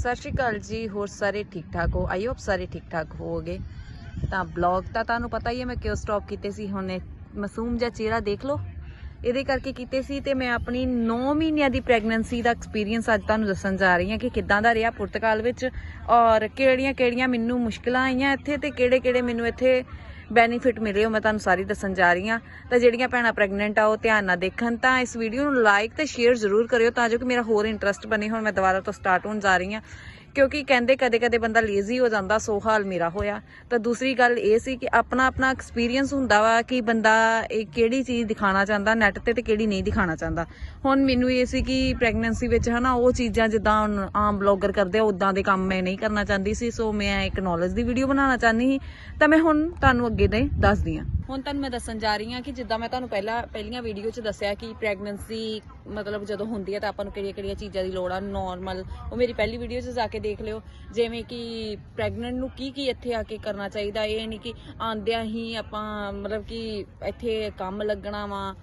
ਸਤਿ ਸ਼੍ਰੀ ਅਕਾਲ ਜੀ, ਹੋਰ ਸਾਰੇ ਠੀਕ ਠਾਕ ਹੋ? ਆਈ ਹੋਪ ਸਾਰੇ ਠੀਕ ਠਾਕ ਹੋਵੋਗੇ। ਤਾਂ ਬਲੌਗ ਤਾਂ ਤੁਹਾਨੂੰ ਪਤਾ ਹੀ ਹੈ, ਮੈਂ ਕਿਉਂ ਸਟਾਪ ਕੀਤੇ ਸੀ? ਹੁਣ ਮਾਸੂਮ ਜਿਹਾ ਚਿਹਰਾ ਦੇਖ ਲਓ। ਇਹਦੇ ਕਰਕੇ ਕੀਤੇ ਸੀ ਤੇ ਮੈਂ ਆਪਣੀ 9 ਮਹੀਨਿਆਂ ਦੀ ਪ੍ਰੈਗਨੈਂਸੀ ਦਾ ਐਕਸਪੀਰੀਅੰਸ ਅੱਜ ਤੁਹਾਨੂੰ ਦੱਸਣ ਜਾ ਰਹੀ ਹਾਂ ਕਿ ਕਿੱਦਾਂ ਦਾ ਰਿਹਾ ਪੁਰਤਗਾਲ ਵਿੱਚ ਔਰ ਕਿਹੜੀਆਂ ਕਿਹੜੀਆਂ ਮੈਨੂੰ ਮੁਸ਼ਕਲਾਂ ਆਈਆਂ ਇੱਥੇ ਤੇ ਕਿਹੜੇ ਕਿਹੜੇ ਮੈਨੂੰ ਇੱਥੇ ਬੈਨੀਫਿਟ ਮਿਲੇ ਉਹ ਮੈਂ ਤੁਹਾਨੂੰ ਸਾਰੀ ਦੱਸਣ ਜਾ ਰਹੀ ਹਾਂ। ਤਾਂ ਜਿਹੜੀਆਂ ਭੈਣਾਂ ਪ੍ਰੈਗਨੈਂਟ ਆ, ਉਹ ਧਿਆਨ ਨਾਲ ਦੇਖਣ ਤਾਂ ਇਸ ਵੀਡੀਓ ਨੂੰ ਲਾਈਕ ਤੇ ਸ਼ੇਅਰ ਜ਼ਰੂਰ ਕਰਿਓ ਤਾਂ ਜੋ ਕਿ ਮੇਰਾ ਹੋਰ ਇੰਟਰਸਟ ਬਣੇ। ਹੁਣ ਮੈਂ ਦੁਬਾਰਾ ਤੋਂ ਸਟਾਰਟ ਹੋਣ ਜਾ ਰਹੀ ਹਾਂ। ਕਿਉਂਕਿ ਕਹਿੰਦੇ ਕਦੇ ਕਦੇ ਬੰਦਾ ਲੇਜ਼ੀ ਹੋ ਜਾਂਦਾ, ਸੋ ਹਾਲ ਮੇਰਾ ਹੋਇਆ। ਤਾਂ ਦੂਸਰੀ ਗੱਲ ਇਹ ਸੀ ਕਿ ਆਪਣਾ ਆਪਣਾ ਐਕਸਪੀਰੀਅੰਸ ਹੁੰਦਾ ਵਾ ਕਿ ਬੰਦਾ ਇਹ ਕਿਹੜੀ ਚੀਜ਼ ਦਿਖਾਣਾ ਚਾਹੁੰਦਾ ਨੈਟ ਤੇ ਤੇ ਕਿਹੜੀ ਨਹੀਂ ਦਿਖਾਣਾ ਚਾਹੁੰਦਾ। ਹੁਣ ਮੈਨੂੰ ਇਹ ਸੀ ਕਿ ਪ੍ਰੈਗਨੈਂਸੀ ਵਿੱਚ ਹਨਾ, ਉਹ ਚੀਜ਼ਾਂ ਜਿੱਦਾਂ ਹੁਣ ਆਮ ਬਲੌਗਰ ਕਰਦੇ ਆ ਉਦਾਂ ਦੇ ਕੰਮ ਮੈਂ ਨਹੀਂ ਕਰਨਾ ਚਾਹੁੰਦੀ ਸੀ। ਸੋ ਮੈਂ ਇੱਕ ਨੌਲੇਜ ਦੀ ਵੀਡੀਓ ਬਣਾਉਣਾ ਚਾਹੁੰਦੀ ਸੀ। ਤਾਂ ਮੈਂ ਹੁਣ ਤੁਹਾਨੂੰ ਅੱਗੇ ਦੇ ਦੱਸਦੀ ਹਾਂ ਹੁਣ ਤੁਹਾਨੂੰ ਮੈਂ ਦੱਸਣ ਜਾ ਰਹੀ ਹਾਂ ਕਿ ਜਿੱਦਾਂ ਮੈਂ ਤੁਹਾਨੂੰ ਪਹਿਲਾਂ, ਪਹਿਲੀਆਂ ਵੀਡੀਓ 'ਚ ਦੱਸਿਆ ਕਿ ਪ੍ਰੈਗਨੈਂਸੀ ਮਤਲਬ ਜਦੋਂ ਹੁੰਦੀ ਹੈ ਤਾਂ ਆਪਾਂ ਨੂੰ ਕਿਹੜੀਆਂ ਕਿਹੜੀਆਂ ਚੀਜ਼ਾਂ ਦੀ ਲੋੜ ਆ ਨਾਰਮਲ ਉਹ ਮੇਰੀ ਪਹਿਲੀ ਵੀਡੀਓ 'ਚ ਜਾ ਕੇ ਦੇਖ ਲਿਓ, ਜਿਵੇਂ ਕਿ ਪ੍ਰੈਗਨੈਂਟ ਨੂੰ ਕੀ ਕੀ ਇੱਥੇ ਆ ਕੇ ਕਰਨਾ ਚਾਹੀਦਾ, ਇਹ ਨਹੀਂ ਕਿ ਆਂਦਿਆਂ ਹੀ ਆਪਾਂ ਮਤਲਬ ਕਿ ਇੱਥੇ ਕੰਮ ਲੱਗਣਾ ਵਾ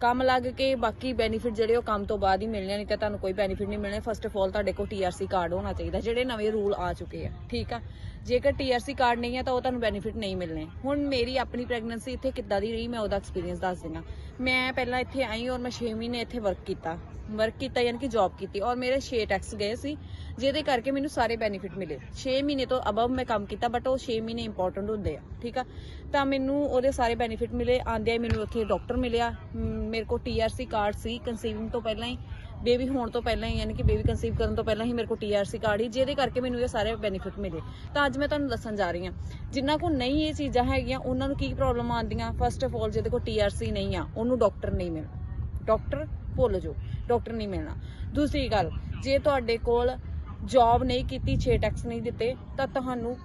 ਕੰਮ ਲੱਗ ਕੇ ਬਾਕੀ ਬੈਨੀਫਿਟ ਜਿਹੜੇ ਉਹ ਕੰਮ ਤੋਂ ਬਾਅਦ ਹੀ ਮਿਲਣੇ ਨਹੀਂ ਤਾਂ ਤੁਹਾਨੂੰ ਕੋਈ ਬੈਨੀਫਿਟ ਨਹੀਂ ਮਿਲਣੇ। ਫਸਟ ਆਫ ਆਲ ਤੁਹਾਡੇ ਕੋਲ ਟੀਆਰਸੀ ਕਾਰਡ ਹੋਣਾ ਚਾਹੀਦਾ, ਜਿਹੜੇ ਨਵੇਂ ਰੂਲ ਆ ਚੁੱਕੇ ਆ, ਠੀਕ ਆ? ਜੇਕਰ ਟੀਆਰਸੀ ਕਾਰਡ ਨਹੀਂ ਹੈ ਤਾਂ ਉਹ ਤੁਹਾਨੂੰ ਬੈਨੀਫਿਟ ਨਹੀਂ ਮਿਲਣੇ। ਹੁਣ ਮੇਰੀ ਆਪਣੀ ਪ੍ਰੈਗਨੈਂਸੀ ਇੱਥੇ ਕਿੱਦਾਂ ਦੀ ਰਹੀ, ਮੈਂ ਉਹਦਾ ਐਕਸਪੀਰੀਅੰਸ ਦੱਸ ਦਿੰਦਾ ਮੈਂ ਪਹਿਲਾਂ ਇੱਥੇ ਆਈ ਔਰ ਮੈਂ 6 ਮਹੀਨੇ ਇੱਥੇ ਵਰਕ ਕੀਤਾ। ਵਰਕ ਕੀਤਾ ਯਾਨੀ ਕਿ ਜੌਬ ਕੀਤੀ ਔਰ ਮੇਰੇ 6 ਟੈਕਸ ਗਏ ਸੀ, ਜਿਹਦੇ ਕਰਕੇ ਮੈਨੂੰ ਸਾਰੇ ਬੈਨੀਫਿਟ ਮਿਲੇ। 6 ਮਹੀਨੇ ਤੋਂ ਅਬਵ ਮੈਂ ਕੰਮ ਕੀਤਾ ਬਟ ਉਹ 6 ਮਹੀਨੇ ਇੰਪੋਰਟੈਂਟ ਹੁੰਦੇ ਆ, ਠੀਕ ਆ? ਤਾਂ ਮੈਨੂੰ ਉਹਦੇ ਸਾਰੇ ਬੈਨੀਫਿਟ ਮਿਲੇ ਆਂਦਿਆਂ ਹੀ ਮੈਨੂੰ ਉੱਥੇ ਡਾਕਟਰ ਮਿਲਿਆ। ਮੇਰੇ ਕੋਲ ਟੀਆਰਸੀ ਕਾਰਡ ਸੀ ਕਨਸੀਵਿੰਗ ਤੋਂ ਪਹਿਲਾਂ ਹੀ। ਬੇਬੀ ਹੋਣ ਤੋਂ ਪਹਿਲਾਂ ਹੀ, ਯਾਨੀ ਕਿ ਬੇਬੀ ਕਨਸੀਵ ਕਰਨ ਤੋਂ ਪਹਿਲਾਂ ਹੀ ਮੇਰੇ ਕੋਲ ਟੀਆਰਸੀ ਕਾਰਡ ਹੀ ਜਿਹਦੇ ਕਰਕੇ ਮੈਨੂੰ ਇਹ ਸਾਰੇ ਬੈਨੀਫਿਟ ਮਿਲੇ। ਤਾਂ ਅੱਜ ਮੈਂ ਤੁਹਾਨੂੰ ਦੱਸਣ ਜਾ ਰਹੀ ਹਾਂ ਜਿਨ੍ਹਾਂ ਕੋਲ ਨਹੀਂ ਇਹ ਚੀਜ਼ਾਂ ਹੈਗੀਆਂ, ਉਹਨਾਂ ਨੂੰ ਕੀ ਪ੍ਰੋਬਲਮ ਆਉਂਦੀਆਂ? ਫਸਟ ਆਫ ਆਲ ਜਿਹਦੇ ਕੋਲ ਟੀਆਰਸੀ ਨਹੀਂ ਆ, ਉਹਨੂੰ ਡਾਕਟਰ ਨਹੀਂ ਮਿਲਣਾ। ਡਾਕਟਰ ਭੁੱਲ ਜਾਓ ਡਾਕਟਰ ਨਹੀਂ ਮਿਲਣਾ। ਦੂਸਰੀ ਗੱਲ, ਜੇ ਤੁਹਾਡੇ ਕੋਲ ਜੌਬ ਨਹੀਂ ਕੀਤੀ 6 ਟੈਕਸ ਨਹੀਂ ਦਿੱਤੇ, ਤਾਂ ਤੁਹਾਨੂੰ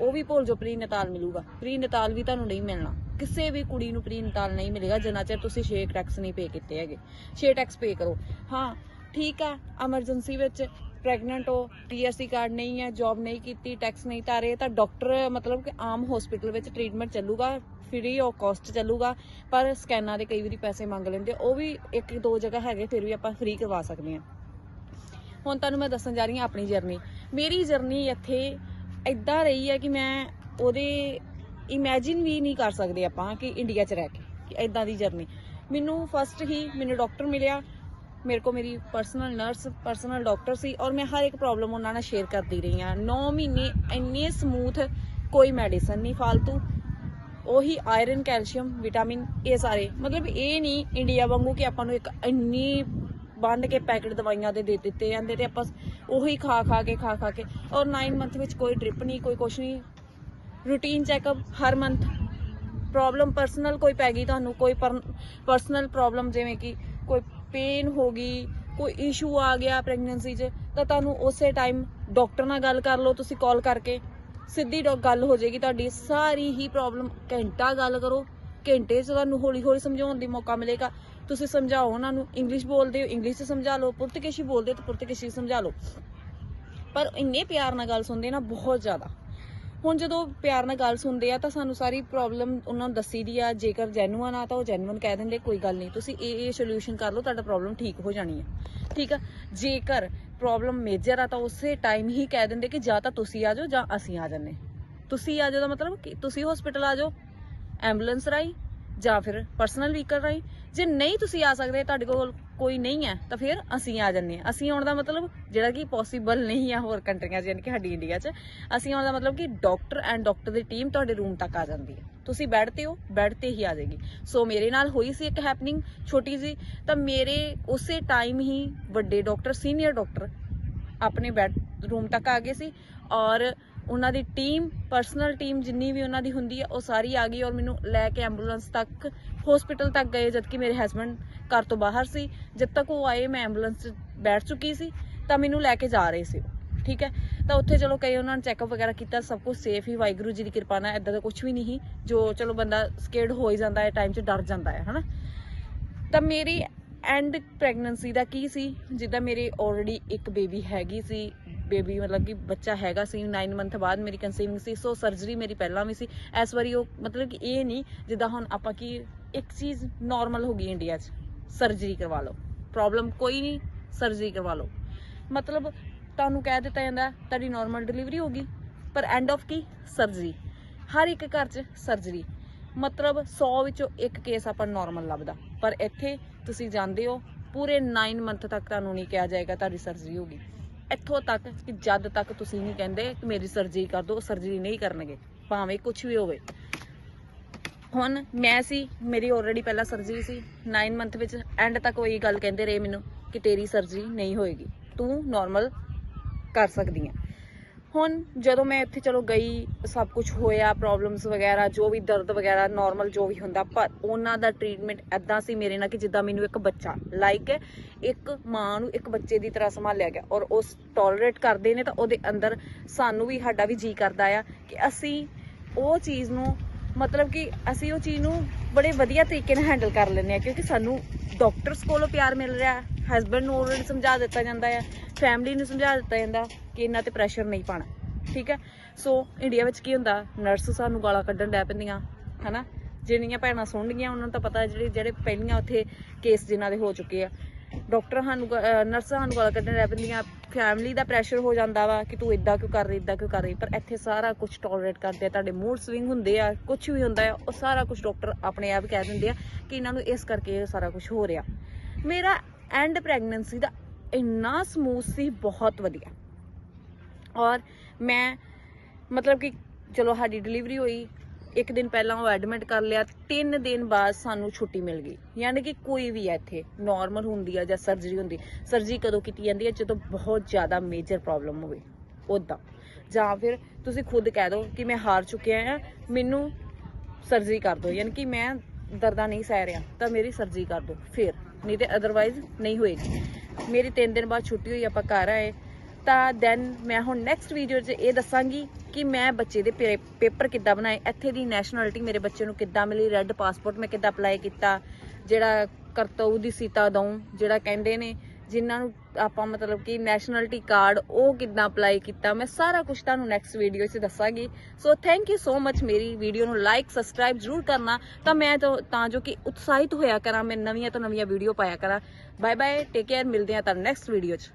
ਉਹ ਵੀ ਭੁੱਲ ਜਾਓ ਪ੍ਰੀ ਨਤਾਲ ਮਿਲੂਗਾ। ਪ੍ਰੀ ਨਤਾਲ ਵੀ ਤੁਹਾਨੂੰ ਨਹੀਂ ਮਿਲਣਾ। ਕਿਸੇ ਵੀ ਕੁੜੀ ਨੂੰ ਪ੍ਰੀ ਨਤਾਲ ਨਹੀਂ ਮਿਲੇਗਾ, ਜਿੰਨਾ ਚਿਰ ਤੁਸੀਂ 6 ਟੈਕਸ ਨਹੀਂ ਪੇ ਕੀਤੇ ਹੈਗੇ। 6 ਟੈਕਸ ਪੇ ਕਰੋ। ਹਾਂ, ਠੀਕ ਆ ਐਮਰਜੈਂਸੀ ਵਿੱਚ ਪ੍ਰੈਗਨੈਂਟ ਹੋ ਟੀਐਸਸੀ ਕਾਰਡ ਨਹੀਂ ਹੈ ਜੌਬ ਨਹੀਂ ਕੀਤੀ ਟੈਕਸ ਨਹੀਂ ਤਾਰੇ ਤਾਂ ਡਾਕਟਰ ਮਤਲਬ ਕਿ ਆਮ ਹਸਪੀਟਲ ਵਿੱਚ ਟ੍ਰੀਟਮੈਂਟ ਚੱਲੂਗਾ ਫ੍ਰੀ ਆਫ ਕਾਸਟ ਚੱਲੂਗਾ, ਪਰ ਸਕੈਨਾਂ ਦੇ ਕਈ ਵਾਰੀ ਪੈਸੇ ਮੰਗ ਲੈਂਦੇ, ਉਹ ਵੀ ਇੱਕ ਦੋ ਜਗ੍ਹਾ ਹੈਗੇ, ਫਿਰ ਵੀ ਆਪਾਂ ਫ੍ਰੀ ਕਰਵਾ ਸਕਦੇ ਹਾਂ। ਹੁਣ ਤੁਹਾਨੂੰ ਮੈਂ ਦੱਸਣ ਜਾ ਰਹੀ ਹਾਂ ਆਪਣੀ ਜਰਨੀ ਮੇਰੀ ਜਰਨੀ ਇੱਥੇ ਇਦਾਂ ਰਹੀ ਹੈ ਕਿ ਮੈਂ ਉਹਦੇ ਇਮੇਜਿਨ ਵੀ ਨਹੀਂ ਕਰ ਸਕਦੇ ਆਪਾਂ ਕਿ ਇੰਡੀਆ 'ਚ ਰਹਿ ਕੇ, ਕਿ ਇਦਾਂ ਦੀ ਜਰਨੀ ਮੈਨੂੰ ਫਸਟ ਹੀ ਮੈਨੂੰ ਡਾਕਟਰ ਮਿਲਿਆ। ਮੇਰੇ ਕੋ ਮੇਰੀ ਪਰਸਨਲ ਨਰਸ ਪਰਸਨਲ ਡਾਕਟਰ ਸੀ ਔਰ ਮੈਂ ਹਰ ਇੱਕ ਪ੍ਰੋਬਲਮ ਉਹਨਾਂ ਨਾਲ ਸ਼ੇਅਰ ਕਰਦੀ ਰਹੀ ਹਾਂ। 9 ਮਹੀਨੇ ਇੰਨੇ ਸਮੂਥ ਕੋਈ ਮੈਡੀਸਨ ਨਹੀਂ ਫालतू ਉਹੀ ਆਇਰਨ ਕੈਲਸ਼ੀਅਮ ਵਿਟਾਮਿਨ ਇਹ ਸਾਰੇ। ਮਤਲਬ ਇਹ ਨਹੀਂ ਇੰਡੀਆ ਵਾਂਗੂ ਕਿ ਆਪਾਂ ਨੂੰ ਇੱਕ ਇੰਨੀ ਬੰਨ ਕੇ ਪੈਕਟ ਦਵਾਈਆਂ ਦੇ ਦੇ ਦਿੱਤੇ ਜਾਂਦੇ ਤੇ ਆਪਾਂ ਉਹੀ ਖਾ ਖਾ ਕੇ, ਖਾ ਖਾ ਕੇ ਔਰ 9 ਮੰਥ ਵਿੱਚ ਕੋਈ ਡ੍ਰਿਪ ਨਹੀਂ, ਕੋਈ ਕੁਛ ਨਹੀਂ। ਰੂਟੀਨ ਚੈੱਕਅਪ ਹਰ ਮੰਥ ਪ੍ਰੋਬਲਮ ਪਰਸਨਲ ਕੋਈ ਪੈ ਗਈ ਤੁਹਾਨੂੰ, ਕੋਈ ਪਰਸਨਲ ਪ੍ਰੋਬਲਮ ਜਿਵੇਂ ਕਿ ਕੋਈ ਪੇਨ ਹੋ ਗਈ, ਕੋਈ ਇਸ਼ੂ ਆ ਗਿਆ ਪ੍ਰੈਗਨੈਂਸੀ 'ਚ, ਤਾਂ ਤੁਹਾਨੂੰ ਉਸੇ ਟਾਈਮ ਡਾਕਟਰ ਨਾਲ ਗੱਲ ਕਰ ਲਓ, ਤੁਸੀਂ ਕਾਲ ਕਰਕੇ ਸਿੱਧੀ ਡੋ- ਗੱਲ ਹੋ ਜਾਏਗੀ ਤੁਹਾਡੀ। ਸਾਰੀ ਹੀ ਪ੍ਰੋਬਲਮ ਘੰਟਾ ਗੱਲ ਕਰੋ, ਘੰਟੇ 'ਚ ਤੁਹਾਨੂੰ ਹੌਲੀ ਹੌਲੀ ਸਮਝਾਉਣ ਦੀ ਮੌਕਾ ਮਿਲੇਗਾ। ਤੁਸੀਂ ਸਮਝਾਓ ਉਹਨਾਂ ਨੂੰ ਇੰਗਲਿਸ਼ ਬੋਲਦੇ ਹੋ ਇੰਗਲਿਸ਼ 'ਚ ਸਮਝਾ ਲਓ ਪੁਰਤਗਾਲੀ ਬੋਲਦੇ ਹੋ ਤਾਂ ਪੁਰਤਗਾਲੀ 'ਚ ਸਮਝਾ ਲਓ। ਪਰ ਇੰਨੇ ਪਿਆਰ ਨਾਲ ਗੱਲ ਸੁਣਦੇ ਨਾ ਬਹੁਤ ਜ਼ਿਆਦਾ। ਹੁਣ ਜਦੋਂ ਪਿਆਰ ਨਾਲ ਗੱਲ ਸੁਣਦੇ ਆ ਤਾਂ ਸਾਨੂੰ ਸਾਰੀ ਪ੍ਰੋਬਲਮ ਉਹਨਾਂ ਨੂੰ ਦੱਸੀ ਦੀ ਆ, ਜੇਕਰ ਜੈਨੂਅਨ ਆ ਤਾਂ ਉਹ ਜੈਨੂਅਨ ਕਹਿ ਦਿੰਦੇ, ਕੋਈ ਗੱਲ ਨਹੀਂ, ਤੁਸੀਂ ਇਹ ਇਹ ਸੋਲੂਸ਼ਨ ਕਰ ਲਓ, ਤੁਹਾਡਾ ਪ੍ਰੋਬਲਮ ਠੀਕ ਹੋ ਜਾਣੀ ਆ। ਠੀਕ ਆ? ਜੇਕਰ ਪ੍ਰੋਬਲਮ ਮੇਜਰ ਆ ਤਾਂ ਉਸੇ ਟਾਈਮ ਹੀ ਕਹਿ ਦਿੰਦੇ ਕਿ ਜਾਂ ਤਾਂ ਤੁਸੀਂ ਆ ਜਾਓ ਜਾਂ ਅਸੀਂ ਆ ਜੰਨੇ ਤੁਸੀਂ ਆ ਜਾਓ ਦਾ ਮਤਲਬ ਕਿ ਤੁਸੀਂ ਹਸਪੀਟਲ ਆ ਜਾਓ ਐਂਬੂਲੈਂਸ ਰਾਹੀਂ ਜਾਂ ਫਿਰ ਪਰਸਨਲ ਵਹੀਕਲ ਰਾਹੀਂ। ਜੇ ਨਹੀਂ ਤੁਸੀਂ ਆ ਸਕਦੇ, ਤੁਹਾਡੇ ਕੋਲ ਕੋਈ ਨਹੀਂ ਹੈ, ਤਾਂ ਫਿਰ ਅਸੀਂ ਆ ਜੰਨੇ ਆ ਅਸੀਂ ਆਉਣ ਦਾ ਮਤਲਬ ਜਿਹੜਾ ਕਿ ਪੋਸੀਬਲ ਨਹੀਂ ਆ ਹੋਰ ਕੰਟਰੀਆਂ 'ਚ, ਯਾਨੀ ਕਿ ਸਾਡੀ ਇੰਡੀਆ 'ਚ। ਅਸੀਂ ਆਉਣ ਦਾ ਮਤਲਬ ਕਿ ਡਾਕਟਰ ਐਂਡ ਡਾਕਟਰ ਦੀ ਟੀਮ ਤੁਹਾਡੇ ਰੂਮ ਤੱਕ ਆ ਜਾਂਦੀ ਹੈ। ਤੁਸੀਂ ਬੈੱਡ ਤੇ ਹੋ ਬੈੱਡ ਤੇ ਹੀ ਆ ਜਾਏਗੀ। ਸੋ ਮੇਰੇ ਨਾਲ ਹੋਈ ਸੀ ਇੱਕ ਹੈਪਨਿੰਗ ਛੋਟੀ ਜੀ ਤਾਂ ਮੇਰੇ ਉਸੇ ਟਾਈਮ ਹੀ ਵੱਡੇ ਡਾਕਟਰ ਸੀਨੀਅਰ ਡਾਕਟਰ ਆਪਣੇ ਬੈੱਡ ਰੂਮ ਤੱਕ ਆ ਗਏ ਸੀ। ਔਰ ਉਹਨਾਂ ਦੀ ਟੀਮ ਪਰਸਨਲ ਟੀਮ ਜਿੰਨੀ ਵੀ ਉਹਨਾਂ ਦੀ ਹੁੰਦੀ ਹੈ ਉਹ ਸਾਰੀ ਆ ਗਈ ਔਰ ਮੈਨੂੰ ਲੈ ਕੇ ਐਂਬੂਲੈਂਸ ਤੱਕ ਹਸਪੀਟਲ ਤੱਕ ਗਏ ਜਦਕਿ ਮੇਰੇ ਹਸਬੰਡ ਘਰ ਤੋਂ ਬਾਹਰ ਸੀ। ਜਦ ਤੱਕ ਉਹ ਆਏ ਮੈਂ ਐਂਬੂਲੈਂਸ 'ਚ ਬੈਠ ਚੁੱਕੀ ਸੀ ਤਾਂ ਮੈਨੂੰ ਲੈ ਕੇ ਜਾ ਰਹੇ ਸੀ ਉਹ, ਠੀਕ ਹੈ? ਤਾਂ ਉੱਥੇ ਚਲੋ ਕਈ ਉਹਨਾਂ ਨੇ ਚੈੱਕਅਪ ਵਗੈਰਾ ਕੀਤਾ ਸਭ ਕੁਝ ਸੇਫ ਹੀ ਵਾਹਿਗੁਰੂ ਜੀ ਦੀ ਕਿਰਪਾ ਨਾਲ ਇਦਾਂ ਦਾ ਕੁਝ ਵੀ ਨਹੀਂ ਜੋ ਚਲੋ ਬੰਦਾ ਸਕੇਡ ਹੋ ਹੀ ਜਾਂਦਾ ਹੈ ਟਾਈਮ 'ਚ ਡਰ ਜਾਂਦਾ ਹੈ ਹਨਾ? ਤਾਂ ਮੇਰੀ ਐਂਡ ਪ੍ਰੈਗਨੈਂਸੀ ਦਾ ਕੀ ਸੀ? ਜਿੱਦਾਂ ਮੇਰੀ ਆਲਰੇਡੀ ਇੱਕ ਬੇਬੀ ਹੈਗੀ ਸੀ ਬੇਬੀ ਮਤਲਬ ਕਿ ਬੱਚਾ ਹੈਗਾ ਸੀ 9 ਮੰਥ ਬਾਅਦ ਮੇਰੀ ਕਨਸੀਵਿੰਗ ਸੀ ਸੋ ਸਰਜਰੀ ਮੇਰੀ ਪਹਿਲਾਂ ਵੀ ਸੀ। ਇਸ ਵਾਰੀ ਉਹ ਮਤਲਬ ਕਿ ਇਹ ਨਹੀਂ, ਜਿੱਦਾਂ ਹੁਣ ਆਪਾਂ ਕੀ ਇੱਕ ਚੀਜ਼ ਨਾਰਮਲ ਹੋ ਗਈ ਇੰਡੀਆ 'ਚ ਸਰਜਰੀ ਕਰਵਾ ਲਓ। ਪ੍ਰੋਬਲਮ ਕੋਈ ਨਹੀਂ ਸਰਜਰੀ ਕਰਵਾ ਲਓ। ਮਤਲਬ ਤੁਹਾਨੂੰ ਕਹਿ ਦਿੱਤਾ ਜਾਂਦਾ, ਤੁਹਾਡੀ ਨਾਰਮਲ ਡਿਲੀਵਰੀ ਹੋਗੀ ਪਰ ਐਂਡ ਆਫ ਕੀ? ਸਰਜਰੀ ਹਰ ਇੱਕ ਘਰ 'ਚ ਸਰਜਰੀ ਮਤਲਬ 100 ਵਿੱਚੋਂ ਇੱਕ ਕੇਸ ਆਪਾਂ ਨਾਰਮਲ ਲੱਭਦਾ। ਪਰ ਇੱਥੇ ਤੁਸੀਂ ਜਾਂਦੇ ਹੋ, ਪੂਰੇ 9 ਮੰਥ ਤੱਕ ਤੁਹਾਨੂੰ ਨਹੀਂ ਕਿਹਾ ਜਾਏਗਾ ਤੁਹਾਡੀ ਸਰਜਰੀ ਹੋਗੀ ਇੱਥੋਂ ਤੱਕ ਕਿ ਜਦ ਤੱਕ ਤੁਸੀਂ ਨਹੀਂ ਕਹਿੰਦੇ ਕਿ ਮੇਰੀ ਸਰਜਰੀ ਕਰ ਦਿਓ ਸਰਜਰੀ ਨਹੀਂ ਕਰਨਗੇ, ਭਾਵੇਂ ਕੁਝ ਵੀ ਹੋਵੇ। ਹੁਣ ਮੈਂ ਸੀ, ਮੇਰੀ ਆਲਰੇਡੀ ਪਹਿਲਾਂ ਸਰਜਰੀ ਸੀ 9 ਮੰਥ ਵਿੱਚ ਐਂਡ ਤੱਕ ਉਹ ਉਹੀ ਗੱਲ ਕਹਿੰਦੇ ਰਹੇ ਮੈਨੂੰ ਕਿ ਤੇਰੀ ਸਰਜਰੀ ਨਹੀਂ ਹੋਏਗੀ। ਤੂੰ ਨਾਰਮਲ ਕਰ ਸਕਦੀ ਹੈ ਹੁਣ ਜਦੋਂ ਮੈਂ ਇੱਥੇ ਚਲੋ ਗਈ, ਸਭ ਕੁਝ ਹੋਇਆ ਪ੍ਰੋਬਲਮਸ ਵਗੈਰਾ, ਜੋ ਵੀ ਦਰਦ ਵਗੈਰਾ ਨਾਰਮਲ ਜੋ ਵੀ ਹੁੰਦਾ, ਪਰ ਉਹਨਾਂ ਦਾ ਟ੍ਰੀਟਮੈਂਟ ਐਦਾਂ ਸੀ ਮੇਰੇ ਨਾਲ ਕਿ ਜਿੱਦਾਂ ਮੈਨੂੰ ਇੱਕ ਬੱਚਾ ਲਾਈਕ ਇੱਕ ਮਾਂ ਨੂੰ ਇੱਕ ਬੱਚੇ ਦੀ ਤਰ੍ਹਾਂ ਸੰਭਾਲਿਆ ਗਿਆ ਔਰ ਉਸ ਟੋਲਰੇਟ ਕਰਦੇ ਨੇ ਤਾਂ ਉਹਦੇ ਅੰਦਰ ਸਾਨੂੰ ਵੀ ਸਾਡਾ ਵੀ ਜੀ ਕਰਦਾ ਆ ਕਿ ਅਸੀਂ ਉਹ ਚੀਜ਼ ਨੂੰ, ਮਤਲਬ ਕਿ ਅਸੀਂ ਉਹ ਚੀਜ਼ ਨੂੰ ਬੜੇ ਵਧੀਆ ਤਰੀਕੇ ਨਾਲ ਹੈਂਡਲ ਕਰ ਲੈਂਦੇ ਆ ਕਿਉਂਕਿ ਸਾਨੂੰ ਡਾਕਟਰਸ ਕੋਲੋਂ ਪਿਆਰ ਮਿਲ ਰਿਹਾ ਹਸਬੰਡ ਨੂੰ ਆਲਰੇਡੀ ਸਮਝਾ ਦਿੱਤਾ ਜਾਂਦਾ ਹੈ ਫੈਮਿਲੀ ਨੂੰ ਸਮਝਾ ਦਿੱਤਾ ਜਾਂਦਾ। ਕਿ ਇਹਨਾਂ ਤੇ ਪ੍ਰੈਸ਼ਰ ਨਹੀਂ ਪਾਣਾ ਠੀਕ ਹੈ? ਸੋ ਇੰਡੀਆ ਵਿੱਚ ਕੀ ਹੁੰਦਾ? ਨਰਸ ਸਾਨੂੰ ਗਾਲਾਂ ਕੱਢਣ ਡੈ ਪੈਂਦੀਆਂ, ਹਨਾ? ਜਿਹੜੀਆਂ ਭੈਣਾਂ ਸੁਣਨਗੀਆਂ ਉਹਨਾਂ ਨੂੰ ਤਾਂ ਪਤਾ ਜਿਹੜੇ ਜਿਹੜੇ ਪਹਿਲੀਆਂ ਉੱਥੇ ਕੇਸ ਜਿਨ੍ਹਾਂ ਦੇ ਹੋ ਚੁੱਕੇ ਆ। ਡਾਕਟਰ ਸਾਨੂੰ ਨਰਸਾਂ ਸਾਨੂੰ ਗਾਲਾਂ ਕੱਢਣ ਡੈ ਪੈਂਦੀਆਂ ਫੈਮਿਲੀ ਦਾ ਪ੍ਰੈਸ਼ਰ ਹੋ ਜਾਂਦਾ ਵਾ ਕਿ ਤੂੰ ਇਦਾਂ ਕਿਉਂ ਕਰ ਰਹੀ ਇਦਾਂ ਕਿਉਂ ਕਰ ਰਹੀ? ਪਰ ਇੱਥੇ ਸਾਰਾ ਕੁਝ ਟੋਲਰੇਟ ਕਰਦੇ ਆ, ਤੁਹਾਡੇ ਮੂਡ ਸਵਿੰਗ ਹੁੰਦੇ ਆ ਕੁਝ ਵੀ ਹੁੰਦਾ ਆ, ਉਹ ਸਾਰਾ ਕੁਝ ਡਾਕਟਰ ਆਪਣੇ ਆਪ ਕਹਿ ਦਿੰਦੇ ਆ ਕਿ ਇਹਨਾਂ ਨੂੰ ਇਸ ਕਰਕੇ ਇਹ ਸਾਰਾ ਕੁਝ ਹੋ ਰਿਹਾ। ਮੇਰਾ ਐਂਡ ਪ੍ਰੈਗਨੈਂਸੀ ਦਾ ਇੰਨਾ ਸਮੂਥ ਸੀ, ਬਹੁਤ ਵਧੀਆ। ਔਰ ਮੈਂ ਮਤਲਬ ਕਿ ਚਲੋ ਸਾਡੀ ਡਿਲੀਵਰੀ ਹੋਈ, ਇੱਕ ਦਿਨ ਪਹਿਲਾਂ ਉਹ ਐਡਮਿਟ ਕਰ ਲਿਆ, ਤਿੰਨ ਦਿਨ ਬਾਅਦ ਸਾਨੂੰ ਛੁੱਟੀ ਮਿਲ ਗਈ। ਯਾਨੀ ਕਿ ਕੋਈ ਵੀ ਹੈ ਇੱਥੇ ਨਾਰਮਲ ਹੁੰਦੀ ਆ ਜਾਂ ਸਰਜਰੀ ਹੁੰਦੀ ਸਰਜਰੀ ਕਦੋਂ ਕੀਤੀ ਜਾਂਦੀ ਹੈ ਜਦੋਂ ਬਹੁਤ ਜ਼ਿਆਦਾ ਮੇਜਰ ਪ੍ਰੋਬਲਮ ਹੋਵੇ ਉਦਾਂ ਜਾਂ ਫਿਰ ਤੁਸੀਂ ਖੁਦ ਕਹਿ ਦਿਓ ਕਿ ਮੈਂ ਹਾਰ ਚੁੱਕਿਆ ਆ, ਮੈਨੂੰ ਸਰਜਰੀ ਕਰ ਦਿਓ ਯਾਨੀ ਕਿ ਮੈਂ ਦਰਦਾਂ ਨਹੀਂ ਸਹਿ ਰਿਹਾ, ਤਾਂ ਮੇਰੀ ਸਰਜਰੀ ਕਰ ਦਿਓ ਫਿਰ। ਨਹੀਂ ਤੇ ਅਦਰਵਾਈਜ਼ ਨਹੀਂ ਹੋਏਗੀ। ਮੇਰੀ 3 ਦਿਨ ਬਾਅਦ ਛੁੱਟੀ ਹੋਈ, ਆਪਾਂ ਘਰ ਆਏ ਤਾਂ ਦੈਨ ਮੈਂ ਹੁਣ ਨੈਕਸਟ ਵੀਡੀਓ 'ਚ ਇਹ ਦੱਸਾਂਗੀ ਕਿ ਮੈਂ ਬੱਚੇ ਦੇ ਪੇ- ਪੇਪਰ ਕਿੱਦਾਂ ਬਣਾਏ, ਇੱਥੇ ਦੀ ਨੈਸ਼ਨੈਲਿਟੀ ਮੇਰੇ ਬੱਚੇ ਨੂੰ ਕਿੱਦਾਂ ਮਿਲੀ ਰੈੱਡ ਪਾਸਪੋਰਟ ਮੈਂ ਕਿੱਦਾਂ ਅਪਲਾਈ ਕੀਤਾ, ਜਿਹੜਾ ਕਰਤਊ ਦੀ ਸੀਤਾ ਦਊ, ਜਿਹੜਾ ਕਹਿੰਦੇ ਨੇ, ਜਿਨ੍ਹਾਂ ਨੂੰ ਆਪਾਂ ਮਤਲਬ ਕਿ ਨੈਸ਼ਨੈਲਿਟੀ ਕਾਰਡ ਉਹ ਕਿੱਦਾਂ ਅਪਲਾਈ ਕੀਤਾ, ਮੈਂ ਸਾਰਾ ਕੁਝ ਤੁਹਾਨੂੰ ਨੈਕਸਟ ਵੀਡੀਓ 'ਚ ਦੱਸਾਂਗੀ। So thank you so much ਮੇਰੀ ਵੀਡੀਓ ਨੂੰ ਲਾਈਕ ਸਬਸਕ੍ਰਾਈਬ ਜ਼ਰੂਰ ਕਰਨਾ, ਤਾਂ ਮੈਂ ਤਾਂ ਜੋ ਕਿ ਉਤਸ਼ਾਹਿਤ ਹੋਇਆ ਕਰਾਂ, ਮੈਂ ਨਵੀਆਂ ਤੋਂ ਨਵੀਆਂ ਵੀਡੀਓ ਪਾਇਆ ਕਰਾਂ। ਬਾਏ ਬਾਏ ਟੇਕ ਕੇਅਰ ਮਿਲਦੇ ਹਾਂ ਤਾਂ ਨੈਕਸਟ ਵੀਡੀਓ 'ਚ।